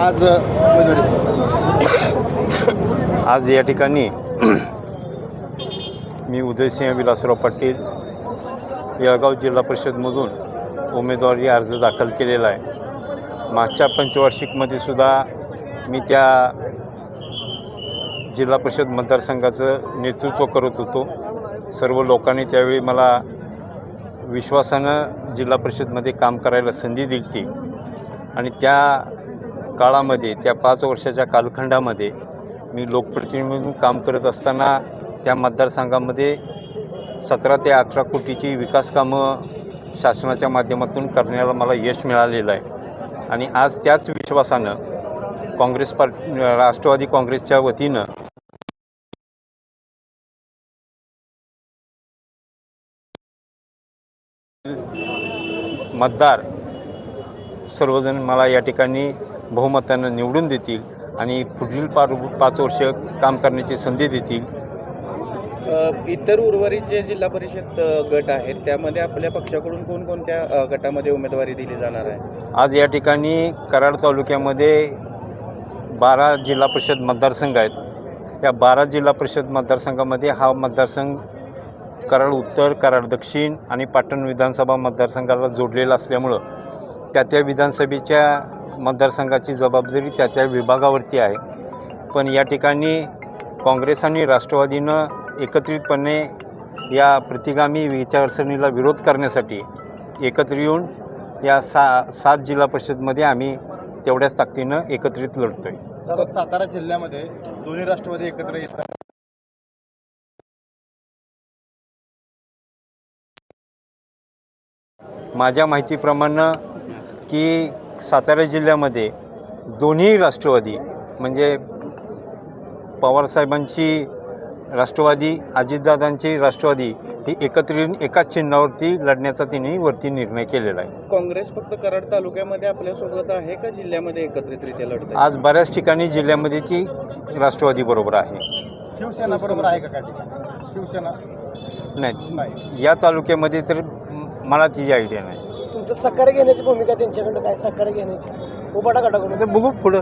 आज आज या ठिकाणी मी उदयसिंह विलासराव पाटील येळगाव जिल्हा परिषदमधून उमेदवारी अर्ज दाखल केलेला आहे. मागच्या पंचवार्षिकमध्ये सुद्धा मी त्या जिल्हा परिषद मतदारसंघाचं नेतृत्व करत होतो. सर्व लोकांनी त्यावेळी मला विश्वासानं जिल्हा परिषदमध्ये काम करायला संधी दिली ती आणि त्या काळामध्ये त्या पाच वर्षाच्या कालखंडामध्ये मी लोकप्रतिनिधी काम करत असताना त्या मतदारसंघामध्ये सतरा ते अठरा कोटीची विकास कामं शासनाच्या माध्यमातून करण्याला मला यश मिळालेलं आहे. आणि आज त्याच विश्वासानं काँग्रेस पार्टी राष्ट्रवादी काँग्रेसच्या वतीनं मतदार सर्वजण मला या ठिकाणी बहुमतानं निवडून देतील आणि पुढील पार पाच वर्ष काम करण्याची संधी देतील. इतर उर्वरित जे जिल्हा परिषद गट आहेत त्यामध्ये आपल्या पक्षाकडून कोणकोणत्या गटामध्ये उमेदवारी दिली जाणार आहे? आज या ठिकाणी कराड तालुक्यामध्ये बारा जिल्हा परिषद मतदारसंघ आहेत. या बारा जिल्हा परिषद मतदारसंघामध्ये हा मतदारसंघ कराड उत्तर कराड दक्षिण आणि पाटण विधानसभा मतदारसंघाला जोडलेला असल्यामुळं त्या त्या विधानसभेच्या मतदारसंघाची जबाबदारी त्या त्या विभागावरती आहे. पण या ठिकाणी काँग्रेस आणि राष्ट्रवादीनं एकत्रितपणे या प्रतिगामी विचारसरणीला विरोध करण्यासाठी एकत्र येऊन या सा सात जिल्हा परिषदमध्ये आम्ही तेवढ्याच ताकदीनं एकत्रित लढतो आहे सातारा जिल्ह्यामध्ये दोन्ही राष्ट्रवादी एकत्र येतात. माझ्या माहितीप्रमाणे की सातारा जिल्ह्यामध्ये दोन्ही राष्ट्रवादी म्हणजे पवारसाहेबांची राष्ट्रवादी अजितदादांची राष्ट्रवादी ही एकत्र येऊन एकाच चिन्हावरती लढण्याचा त्यांनी वरती निर्णय केलेला आहे. काँग्रेस फक्त कराड तालुक्यामध्ये आपल्यासोबत आहे का जिल्ह्यामध्ये एकत्रितरित्या लढत आज बऱ्याच ठिकाणी जिल्ह्यामध्ये ती राष्ट्रवादी बरोबर आहे. शिवसेना बरोबर आहे का शिवसेना? नाही. या तालुक्यामध्ये तर म- मला तिची आयडिया नाही. तुमचं सहकार्य घेण्याची भूमिका त्यांच्याकडं काय? सहकार्य घेण्याची. उबाटा गटाकडून आता बघू पुढं.